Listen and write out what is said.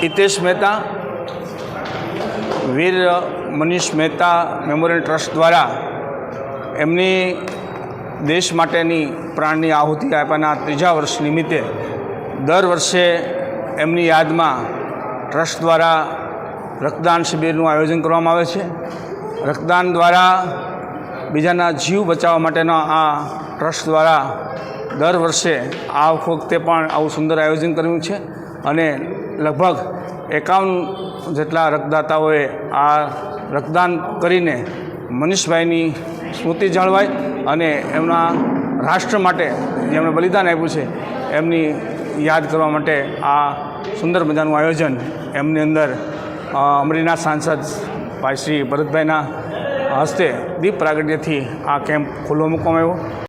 Hitesh Mehta, Veer Manish Mehta memorial trust દ્વારા એમની દેશ માટેની પ્રાણની આહુતિ આપવાના ત્રીજા વર્ષ નિમિત્તે દર વર્ષે એમની યાદમાં ટ્રસ્ટ દ્વારા રક્તદાન શિબિરનું આયોજન કરવામાં આવે છે. રક્તદાન દ્વારા બીજાના જીવ બચાવવા માટેના આ ટ્રસ્ટ દ્વારા દર વર્ષે આ વખતે પણ આવું સુંદર આયોજન કર્યું છે અને લગભગ એકાવન જેટલા રક્તદાતાઓએ આ રક્તદાન કરીને મનીષભાઈની સ્મૃતિ જળવાય અને એમના રાષ્ટ્ર માટે જેમણે બલિદાન આપ્યું છે, એમની યાદ કરવા માટે આ સુંદર મજાનું આયોજન એમની અંદર અમરીના સાંસદ ભાઈ શ્રી ભરતભાઈના હસ્તે દીપ પ્રાગટ્યથી આ કેમ્પ ખુલ્લો મૂકવામાં આવ્યો.